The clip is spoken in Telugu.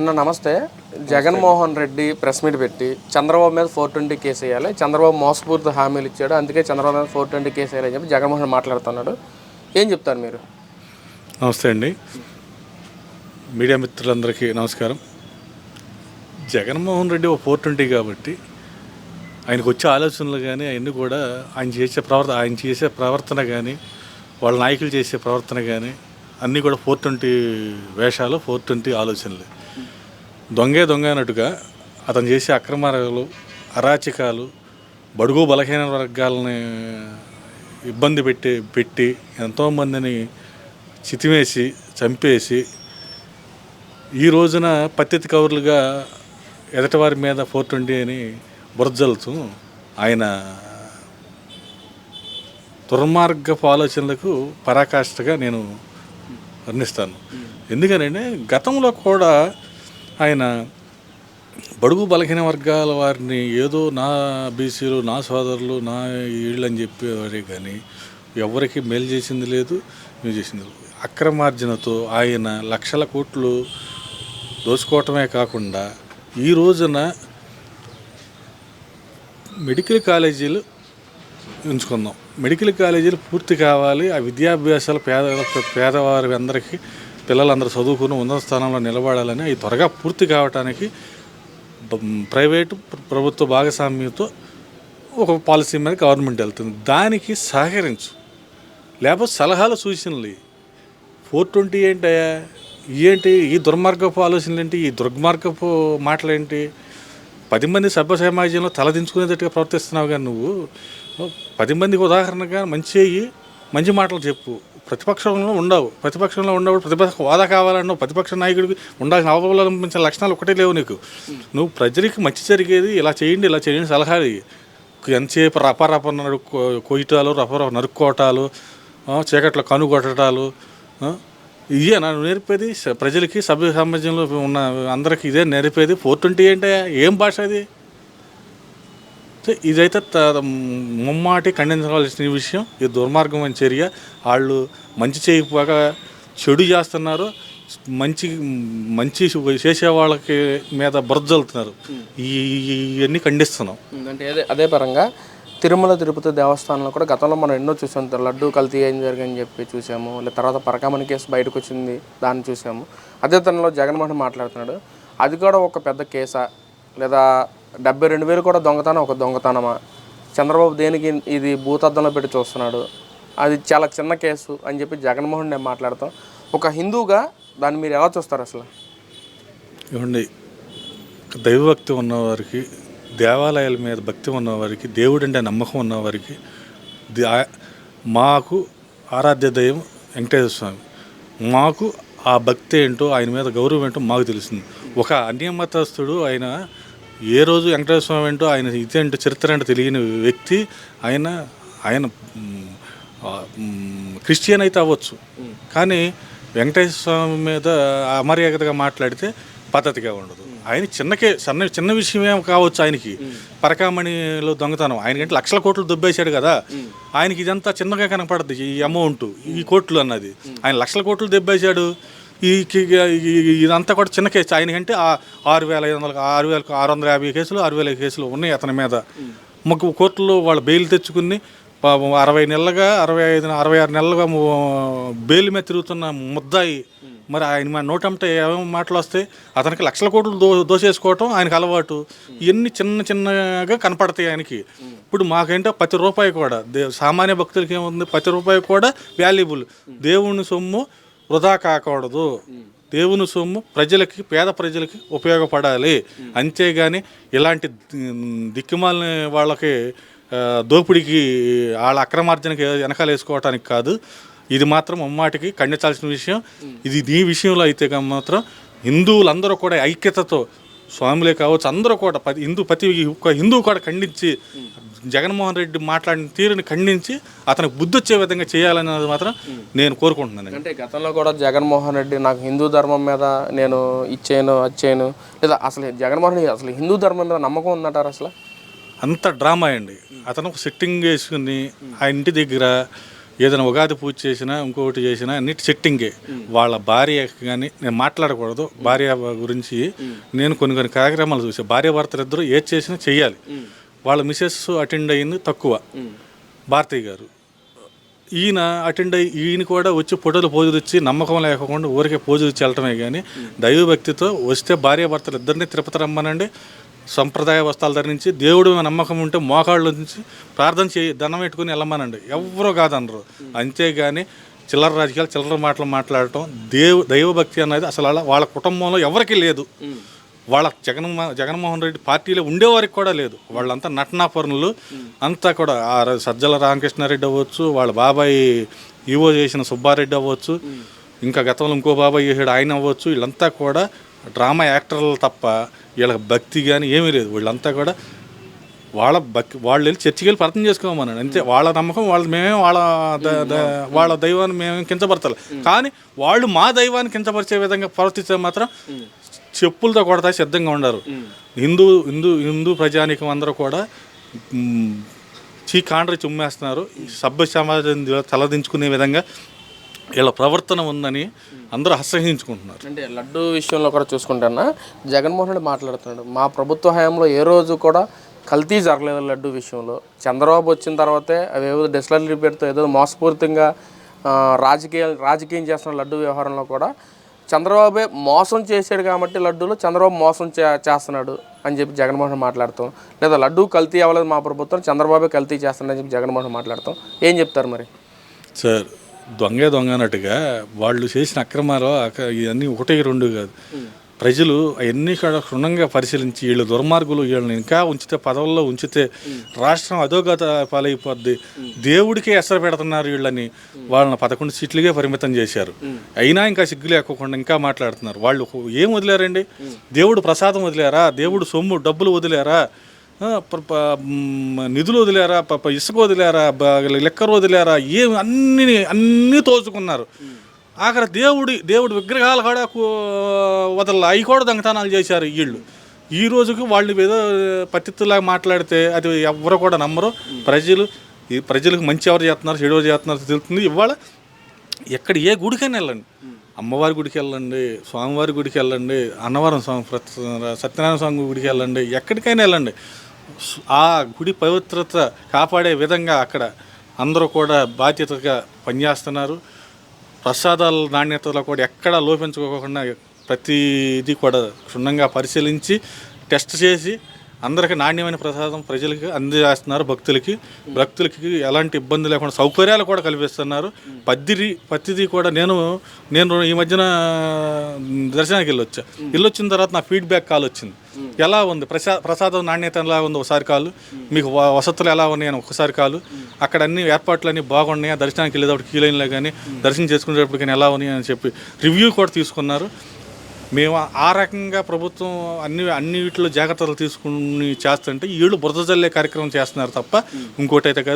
అన్న నమస్తే. జగన్మోహన్ రెడ్డి ప్రెస్ మీట్ పెట్టి చంద్రబాబు మీద ఫోర్ ట్వంటీ కేసు వేయాలి చంద్రబాబు మోసపూర్తి హామీలు ఇచ్చాడు అందుకే చంద్రబాబు మీద ఫోర్ ట్వంటీ కేసు వేయాలని చెప్పి జగన్మోహన్ మాట్లాడుతున్నాడు. ఏం చెప్తారు మీరు? నమస్తే అండి. మీడియా మిత్రులందరికీ నమస్కారం. జగన్మోహన్ రెడ్డి ఒక ఫోర్ ట్వంటీ కాబట్టి ఆయనకు వచ్చే ఆలోచనలు కానీ అవన్నీ కూడా ఆయన చేసే ప్రవర్తన ఆయన చేసే ప్రవర్తన కానీ వాళ్ళ నాయకులు చేసే ప్రవర్తన కానీ అన్నీ కూడా ఫోర్ ట్వంటీ వేషాలు ఫోర్ ట్వంటీ ఆలోచనలే. దొంగే దొంగ అన్నట్టుగా అతను చేసే అక్రమాలు అరాచకాలు బడుగు బలహీన వర్గాలని ఇబ్బంది పెట్టి పెట్టి ఎంతోమందిని చితిమేసి చంపేసి ఈ రోజున పత్తితి కవర్లుగా ఎదటివారి మీద ఫోర్ ట్వంటీ అని బురజల్తూ ఆయన దుర్మార్గపు ఆలోచనలకు పరాకాష్ఠగా నేను వర్ణిస్తాను. ఎందుకనంటే గతంలో కూడా ఆయన బడుగు బలహీన వర్గాల వారిని ఏదో నా బీసీలు నా సోదరులు నా వీళ్ళు అని చెప్పేవారే కానీ ఎవరికి మేలు చేసింది లేదు మేము చేసింది అక్రమార్జనతో ఆయన లక్షల కోట్లు దోచుకోవటమే కాకుండా ఈ రోజున మెడికల్ కాలేజీలు ఉంచుకుందాం మెడికల్ కాలేజీలు పూర్తి కావాలి. ఆ విద్యాభ్యాసాలు పేద పేదవారి అందరికీ పిల్లలందరూ చదువుకుని ఉన్నత స్థానంలో నిలబడాలని అవి త్వరగా పూర్తి కావడానికి ప్రైవేటు ప్రభుత్వ భాగస్వామ్యంతో ఒక పాలసీ మీద గవర్నమెంట్ వెళ్తుంది. దానికి సహకరించు. లేకపోతే సలహాలు సూచనలు ఫోర్ ట్వంటీ ఏంటయ్యా ఏంటి? ఈ దుర్మార్గపు ఆలోచనలు ఏంటి? ఈ దుర్మార్గపు మాటలేంటి? పది మంది సభ్య సమాజంలో తలదించుకునేటట్టుగా ప్రవర్తిస్తున్నావు కానీ నువ్వు. పది మందికి ఉదాహరణగా మంచి అయ్యి మంచి మాటలు చెప్పు. ప్రతిపక్షంలో ఉండవు. ప్రతిపక్షంలో ఉండవు. ప్రతిపక్ష వాదా కావాలన్నావు ప్రతిపక్ష నాయకుడికి ఉండాల్సిన అవలంబించిన లక్షణాలు ఒకటే లేవు నీకు. నువ్వు ప్రజలకి మంచి జరిగేది ఇలా చేయండి ఇలా చేయండి సలహాలు ఎంతసేపు రపరప రప కొయ్యటాలు రపరప రప నరుక్కోవటాలు చీకట్లో కనుగొట్టడాలు ఇదే నా నేర్పేది ప్రజలకి సభ్య సమాజంలో ఉన్న అందరికి ఇదే నేర్పేది. ఫోర్ ట్వంటీ అంటే ఏం భాష అది? ఇదైతే త- ముమ్మాటి ఖండించవలసిన విషయం. ఇది దుర్మార్గమైన చర్య. వాళ్ళు మంచి చేయకపోక చెడు చేస్తున్నారు. మంచి మంచి చేసే వాళ్ళకి మీద బురదలుతున్నారు ఈ ఇవన్నీ ఖండిస్తున్నాం. అంటే అదే అదే పరంగా తిరుమల తిరుపతి దేవస్థానంలో కూడా గతంలో మనం ఎన్నో చూసాం. లడ్డు కల్తీ ఏం జరిగని చెప్పి చూసాము. లేదా తర్వాత పరకామణి కేసు బయటకు వచ్చింది. దాన్ని చూసాము. అదే తనలో జగన్మోహన్ మాట్లాడుతున్నాడు. అది కూడా ఒక పెద్ద కేసా లేదా డెబ్బై రెండు వేలు కూడా దొంగతనం ఒక దొంగతనమా? చంద్రబాబు దేనికి ఇది భూతద్దంలో పెట్టి చూస్తున్నాడు? అది చాలా చిన్న కేసు అని చెప్పి జగన్మోహన్ నేను మాట్లాడతాం. ఒక హిందూగా దాన్ని మీరు ఎలా చూస్తారు అసలు? ఇవ్వండి దైవభక్తి ఉన్నవారికి దేవాలయాల మీద భక్తి ఉన్నవారికి దేవుడు అంటే నమ్మకం ఉన్నవారికి మాకు ఆరాధ్య దైవం వెంకటేశ్వర స్వామి. మాకు ఆ భక్తి ఏంటో ఆయన మీద గౌరవం ఏంటో మాకు తెలిసింది. ఒక అన్యమతస్థుడు ఆయన ఏ రోజు వెంకటేశ్వర స్వామి ఏంటో ఆయన ఇదేంటో చరిత్ర అంటే తెలియని వ్యక్తి ఆయన ఆయన క్రిస్టియన్ అయితే అవ్వచ్చు. కానీ వెంకటేశ్వర స్వామి మీద అమర్యాదగా మాట్లాడితే పద్ధతిగా ఉండదు. ఆయన చిన్నకే సన్న చిన్న విషయమే కావచ్చు ఆయనకి. పరకామణిలో దొంగతనం. ఆయనకంటే లక్షల కోట్లు దొబ్బేశాడు కదా. ఆయనకి ఇదంతా చిన్నగా కనపడద్ది ఈ అమౌంట్ ఈ కోట్లు అన్నది. ఆయన లక్షల కోట్లు దెబ్బేశాడు. ఈ ఇదంతా కూడా చిన్న కేసు. ఆయనకంటే కంటే ఆరు వేల ఐదు వందల ఆరు వేల ఆరు వందల యాభై కేసులు ఆరు వేల కేసులు ఉన్నాయి అతని మీద. మాకు కోర్టులో వాళ్ళు బెయిల్ తెచ్చుకుని అరవై నెలలుగా అరవై ఐదు అరవై ఆరు నెలలుగా బెయిల్ మీద తిరుగుతున్న ముద్దాయి. మరి ఆయన మా నోటంటే ఏమేమి మాటలు వస్తాయి అతనికి లక్షల కోట్లు దో దోసేసుకోవటం ఆయనకు అలవాటు. ఇవన్నీ చిన్న చిన్నగా కనపడతాయి ఆయనకి. ఇప్పుడు మాకేంటో ప్రతి రూపాయి కూడా. దే సామాన్య భక్తులకి ఏముంది? ప్రతి రూపాయి కూడా వాల్యుబుల్ దేవుని సొమ్ము వృధా కాకూడదు. దేవుని సొమ్ము ప్రజలకి పేద ప్రజలకి ఉపయోగపడాలి. అంతేగాని ఇలాంటి దిక్కుమాలని వాళ్ళకి దోపిడికి వాళ్ళ అక్రమార్జనకి వెనకాల వేసుకోవటానికి కాదు. ఇది మాత్రం ఉమ్మాటికి ఖండించాల్సిన విషయం. ఇది ఈ విషయంలో అయితే మాత్రం హిందువులందరూ కూడా ఐక్యతతో స్వాములే కావచ్చు అందరూ కూడా ప్రతి హిందూ ప్రతి ఒక్క హిందువు కూడా ఖండించి జగన్మోహన్ రెడ్డి మాట్లాడిన తీరుని ఖండించి అతనికి బుద్ధి వచ్చే విధంగా చేయాలన్నది మాత్రం నేను కోరుకుంటున్నాను అంటే గతంలో కూడా జగన్మోహన్ రెడ్డి నాకు హిందూ ధర్మం మీద నేను ఇచ్చేయను వచ్చేయను లేదా అసలు జగన్మోహన్ రెడ్డి అసలు హిందూ ధర్మం మీద నమ్మకం ఉందంటారు అసలు? అంత డ్రామా అండి. అతను ఒక సెట్టింగ్ వేసుకుని ఆ ఇంటి దగ్గర ఏదైనా ఉగాది పూజ చేసినా ఇంకొకటి చేసినా అన్నిటి సెట్టింగే వాళ్ళ భార్య కానీ నేను మాట్లాడకూడదు. భార్య గురించి నేను కొన్ని కొన్ని కార్యక్రమాలు చూసాను భార్య భర్తలు ఇద్దరు ఏది చేసినా చెయ్యాలి. వాళ్ళ మిసెస్ అటెండ్ అయ్యింది తక్కువ. భారతి గారు. ఈయన అటెండ్ అయ్యి ఈయన కూడా వచ్చి ఫోటోలు పోజులు ఇచ్చి నమ్మకం లేకుండా ఊరికే పోజులు ఇచ్చి వెళ్ళటమే కానీ దైవభక్తితో వస్తే భార్య భర్తలు ఇద్దరిని తిరుపతి రమ్మనండి. సంప్రదాయ వస్త్రాల ధరించి దేవుడు నమ్మకం ఉంటే మోకాళ్ళ నుంచి ప్రార్థన చేయి దండం పెట్టుకుని వెళ్ళమనండి. ఎవరో కాదనరు. అంతేగాని చిల్లర రాజకీయాలు చిల్లర మాటలు మాట్లాడటం దేవు దైవభక్తి అనేది అసలు అలా వాళ్ళ కుటుంబంలో ఎవరికీ లేదు. వాళ్ళ జగన్ జగన్మోహన్ రెడ్డి పార్టీలో ఉండేవారికి కూడా లేదు. వాళ్ళంతా నటనాపరులు. అంతా కూడా ఆ సజ్జల రామకృష్ణారెడ్డి అవ్వచ్చు వాళ్ళ బాబాయ్ ఈవో చేసిన సుబ్బారెడ్డి అవ్వచ్చు ఇంకా గతంలో ఇంకో బాబాయ్ చేసాడు ఆయన అవ్వచ్చు. వీళ్ళంతా కూడా డ్రామా యాక్టర్లు తప్ప వీళ్ళకి భక్తి కానీ ఏమీ లేదు. వీళ్ళంతా కూడా వాళ్ళ భక్తి వాళ్ళు వెళ్ళి చర్చికి వెళ్ళి ప్రార్థన చేసుకోమన్నాడు అంతే వాళ్ళ నమ్మకం వాళ్ళు మేమే వాళ్ళ వాళ్ళ దైవాన్ని మేము కించపరచాలి. కానీ వాళ్ళు మా దైవాన్ని కించపరిచే విధంగా ప్రవర్తిస్తే మాత్రం చెప్పులతో కొడతా సిద్ధంగా ఉండరు. హిందూ హిందూ హిందూ ప్రజానికం అందరూ కూడా చీ కాండ్రి చుమ్మేస్తున్నారు. సభ్య సమాజం తలదించుకునే విధంగా వీళ్ళ ప్రవర్తన ఉందని అందరూ అసహించుకుంటున్నారు అంటే లడ్డు విషయంలో కూడా చూసుకుంటున్నా జగన్మోహన్ రెడ్డి మాట్లాడుతున్నాడు. మా ప్రభుత్వ హయాంలో ఏ రోజు కూడా కల్తీ జరగలేదు లడ్డు విషయంలో. చంద్రబాబు వచ్చిన తర్వాతే అవి ఏదో డిస్లరీ పేరుతో ఏదో మోసపూరితంగా రాజకీయ రాజకీయం చేస్తున్న లడ్డు వ్యవహారంలో కూడా చంద్రబాబే మోసం చేశాడు కాబట్టి లడ్డూలో చంద్రబాబు మోసం చే చేస్తున్నాడు అని చెప్పి జగన్మోహన్ రెడ్డి మాట్లాడతాం. లేదా లడ్డు కల్తీ అవ్వలేదు మా ప్రభుత్వం చంద్రబాబే కల్తీ చేస్తున్నాడని చెప్పి జగన్మోహన్ రెడ్డి మాట్లాడతాం. ఏం చెప్తారు మరి? సార్ దొంగే దొంగ అన్నట్టుగా వాళ్ళు చేసిన అక్రమాలు అక- ఇవన్నీ ఒకటే రెండు కాదు. ప్రజలు అవన్నీ కూడా క్షుణ్ణంగా పరిశీలించి వీళ్ళు దుర్మార్గులు వీళ్ళని ఇంకా ఉంచితే పదవుల్లో ఉంచితే రాష్ట్రం అధోగత పాలైపోద్ది. దేవుడికే ఎసర పెడుతున్నారు వీళ్ళని. వాళ్ళని పదకొండు సీట్లుగా పరిమితం చేశారు. అయినా ఇంకా సిగ్గు లేకోకుండా ఇంకా మాట్లాడుతున్నారు. వాళ్ళు ఏం వదిలేరండి? దేవుడు ప్రసాదం వదిలేరా? దేవుడు సొమ్ము డబ్బులు వదిలేరా? నిధులు వదిలేరా ప- ఇసుక వదిలేరా లెక్కరు వదిలేరా ఏం అన్ని అన్నీ తోచుకున్నారు. అక్కడ దేవుడి దేవుడి విగ్రహాలు కూడా వదల అవి కూడా దొంగతనాలు చేశారు వీళ్ళు. ఈ రోజుకి వాళ్ళు ఏదో పతిత్తులాగా మాట్లాడితే అది ఎవరు కూడా నమ్మరు. ప్రజలు ఈ ప్రజలకు మంచి ఎవరు చేస్తున్నారు చెడు ఎవరు చేస్తున్నారు తెలుస్తుంది. ఇవాళ ఎక్కడ ఏ గుడికైనా వెళ్ళండి. అమ్మవారి గుడికి వెళ్ళండి స్వామివారి గుడికి వెళ్ళండి అన్నవరం స్వామి సత్యనారాయణ స్వామి గుడికి వెళ్ళండి ఎక్కడికైనా వెళ్ళండి. ఆ గుడి పవిత్రత కాపాడే విధంగా అక్కడ అందరూ కూడా బాధ్యతగా పనిచేస్తున్నారు. ప్రసాదాల నాణ్యతలో కూడా ఎక్కడా లోపించుకోకుండా ప్రతిదీ కూడా క్షుణ్ణంగా పరిశీలించి టెస్ట్ చేసి అందరికీ నాణ్యమైన ప్రసాదం ప్రజలకి అందజేస్తున్నారు భక్తులకి. భక్తులకి ఎలాంటి ఇబ్బంది లేకుండా సౌకర్యాలు కూడా కల్పిస్తున్నారు. పద్దిరి పత్తిది కూడా నేను నేను ఈ మధ్యన దర్శనానికి వెళ్ళొచ్చా. వెళ్ళొచ్చిన తర్వాత నా ఫీడ్బ్యాక్ కాల్ వచ్చింది. ఎలా ఉంది? ప్రసా ప్రసాదం నాణ్యత ఎలా ఉంది? ఒకసారి కాలు. మీకు వ- వసతులు ఎలా ఉన్నాయని ఒకసారి కాలు. అక్కడ అన్ని ఏర్పాట్లు అన్నీ బాగున్నాయా? దర్శనానికి వెళ్ళేటప్పుడు క్యూ లైన్లో కానీ దర్శనం చేసుకునేటప్పుడు కానీ ఎలా ఉన్నాయి అని చెప్పి రివ్యూ కూడా తీసుకున్నారు. మేము ఆ రకంగా ప్రభుత్వం అన్ని అన్ని వీటిలో జాగ్రత్తలు తీసుకుని చేస్తుంటే వీళ్ళు బురద జల్లే కార్యక్రమం చేస్తున్నారు తప్ప ఇంకోటి అయితే కాదు.